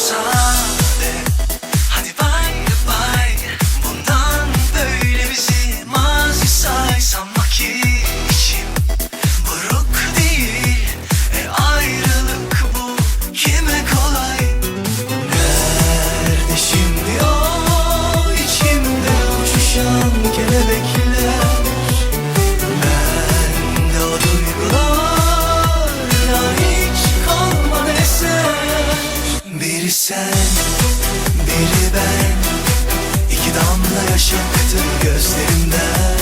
sun. Sen, biri ben. İki damla yaş aktı gözlerimden.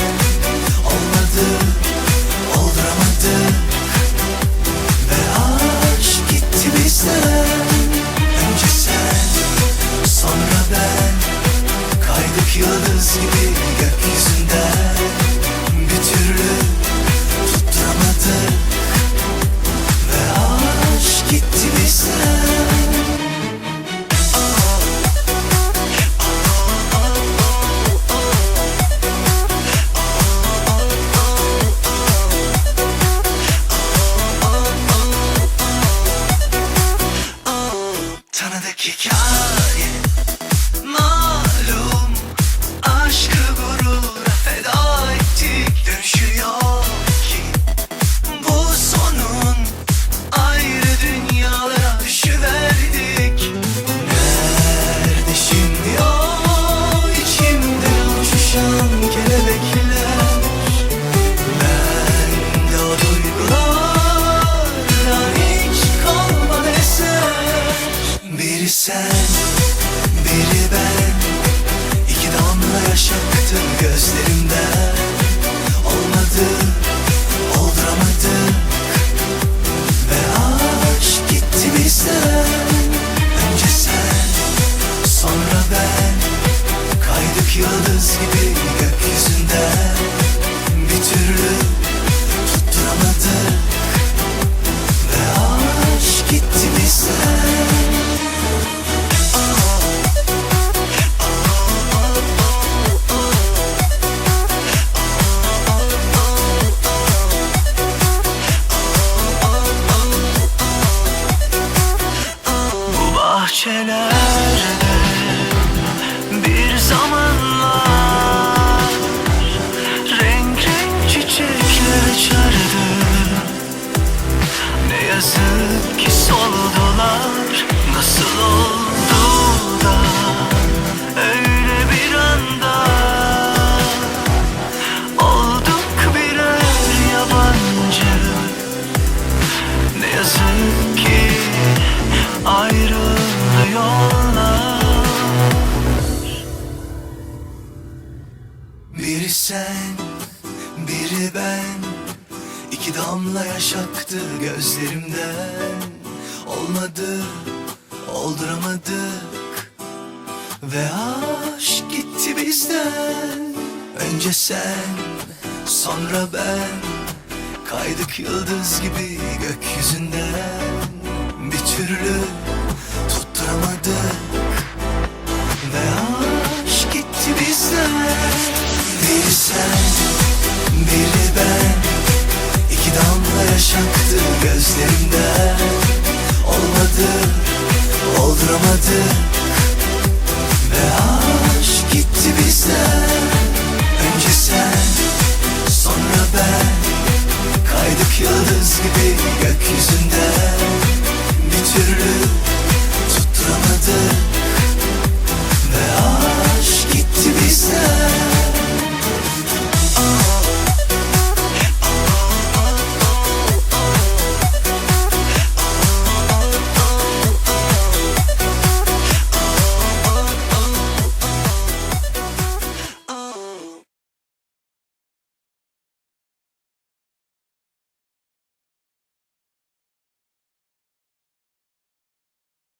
Olmadı, olduramadık Ve aşk gitti bizden. Önce sen, sonra ben. Kaydık yıldız gibi kick out. Yıldız gibi yazık ki soldular. Nasıl oldu da öyle bir anda? Olduk birer yabancı. Ne yazık ki ayrıldı yollar Biri sen, İki damla yaş aktı gözlerimden. Olmadı, olduramadık. Ve aşk gitti bizden. Önce sen, sonra ben. Kaydık yıldız gibi gökyüzünden. Bir türlü gözlerimden Olmadı, olduramadık Ve aşk gitti bizden Önce sen, sonra ben. Kaydık yıldız gibi gökyüzünde